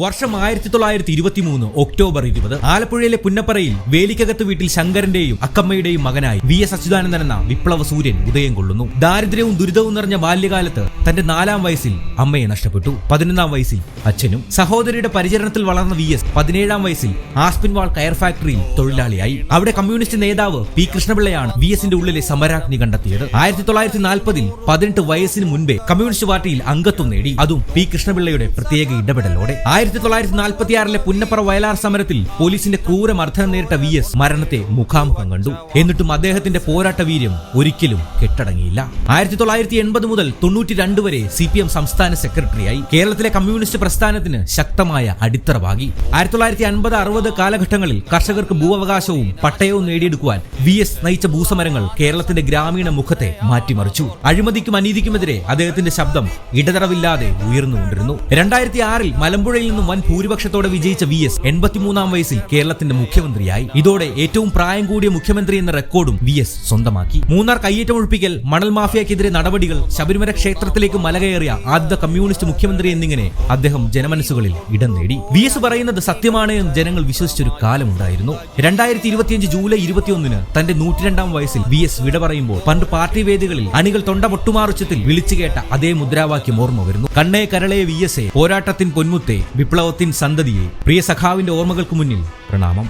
വർഷം ആയിരത്തി തൊള്ളായിരത്തി ഇരുപത്തി മൂന്ന് ഒക്ടോബർ ഇരുപത് ആലപ്പുഴയിലെ പുന്നപ്പറയിൽ വേലിക്കകത്ത് വീട്ടിൽ ശങ്കരന്റെയും അക്കമ്മയുടെയും മകനായി വി എസ് അച്യുതാനന്ദൻ എന്ന വിപ്ലവ സൂര്യൻ ഉദയം കൊള്ളുന്നു. ദാരിദ്ര്യവും ദുരിതവും നിറഞ്ഞ ബാല്യകാലത്ത് തന്റെ നാലാം വയസ്സിൽ അമ്മയെ നഷ്ടപ്പെട്ടു. പതിനൊന്നാം വയസ്സിൽ അച്ഛനും. സഹോദരിയുടെ പരിചരണത്തിൽ വളർന്ന വി എസ് പതിനേഴാം വയസ്സിൽ ആസ്പിൻവാൾ കയർ ഫാക്ടറിയിൽ തൊഴിലാളിയായി. അവിടെ കമ്മ്യൂണിസ്റ്റ് നേതാവ് പി കൃഷ്ണപിള്ളയാണ് വി എസിന്റെ ഉള്ളിലെ സമരാഗ്നി കണ്ടെത്തിയത്. ആയിരത്തി തൊള്ളായിരത്തി നാൽപ്പതിൽ പതിനെട്ട് വയസ്സിന് മുൻപേ കമ്മ്യൂണിസ്റ്റ് പാർട്ടിയിൽ അംഗത്വം നേടി. അതും പി കൃഷ്ണപിള്ളയുടെ പ്രത്യേക ഇടപെടലോടെ. ആയിരത്തി തൊള്ളായിരത്തി നാൽപ്പത്തിയാറിലെ പുന്നപ്പറ വയലാർ സമരത്തിൽ പോലീസിന്റെ ക്രൂര മർദ്ദനം നേരിട്ട വി എസ് മരണത്തെ മുഖാമുഖം കണ്ടു. എന്നിട്ടും അദ്ദേഹത്തിന്റെ പോരാട്ട വീര്യം ഒരിക്കലും കെട്ടടങ്ങിയില്ല. ആയിരത്തി തൊള്ളായിരത്തി എൺപത് മുതൽ തൊണ്ണൂറ്റി രണ്ട് വരെ സി പി എം സംസ്ഥാന സെക്രട്ടറിയായി. കേരളത്തിലെ കമ്മ്യൂണിസ്റ്റ് പ്രസ്ഥാനത്തിന് ശക്തമായ അടിത്തറ പാകി ആയിരത്തി തൊള്ളായിരത്തി അൻപത് അറുപത് കാലഘട്ടങ്ങളിൽ കർഷകർക്ക് ഭൂവകാശവും പട്ടയവും നേടിയെടുക്കുവാൻ വി എസ് നയിച്ച ഭൂസമരങ്ങൾ കേരളത്തിന്റെ ഗ്രാമീണ മുഖത്തെ മാറ്റിമറിച്ചു. അഴിമതിക്കും അനീതിക്കുമെതിരെ അദ്ദേഹത്തിന്റെ ശബ്ദം ഇടതടവില്ലാതെ ഉയർന്നുകൊണ്ടിരുന്നു. രണ്ടായിരത്തി ആറിൽ മലമ്പുഴയിൽ നിന്നും വൻ ഭൂരിപക്ഷത്തോടെ വിജയിച്ച വി എസ് എൺപത്തിമൂന്നാം വയസ്സിൽ കേരളത്തിന്റെ മുഖ്യമന്ത്രിയായി. ഇതോടെ ഏറ്റവും പ്രായം കൂടിയ മുഖ്യമന്ത്രി എന്ന റെക്കോർഡും വി എസ് സ്വന്തമാക്കി. മൂന്നാർ കയ്യേറ്റം ഒഴിപ്പിക്കൽ മണൽ മാഫിയക്കെതിരെ നടപടികൾ ശബരിമല ക്ഷേത്രത്തിലേക്ക് മലകയറിയ ആദ്യ കമ്മ്യൂണിസ്റ്റ് മുഖ്യമന്ത്രി എന്നിങ്ങനെ അദ്ദേഹം ജനമനസ്സുകളിൽ ഇടം നേടി. വി എസ് പറയുന്നത് സത്യമാണ് എന്ന് ജനങ്ങൾ വിശ്വസിച്ചൊരു കാലമുണ്ടായിരുന്നു. രണ്ടായിരത്തി ഇരുപത്തിയഞ്ച് ജൂലൈ ഇരുപത്തിയൊന്നിന് തന്റെ നൂറ്റിരണ്ടാം വയസ്സിൽ വി എസ് വിട പറയുമ്പോൾ പണ്ട് പാർട്ടി വേദികളിൽ അണികൾ തൊണ്ട പൊട്ടുമാറുച്ചത്തിൽ വിളിച്ചു കേട്ട അതേ മുദ്രാവാക്യം ഓർമ്മ വരുന്നു. കണ്ണേ കരളേ വി എസ് എ പോരാട്ടത്തിൻ പൊന്മുത്തേ വിപ്ലവത്തിൻ സന്തതിയെ പ്രിയ സഖാവിന്റെ ഓർമ്മകൾക്ക് മുന്നിൽ പ്രണാമം.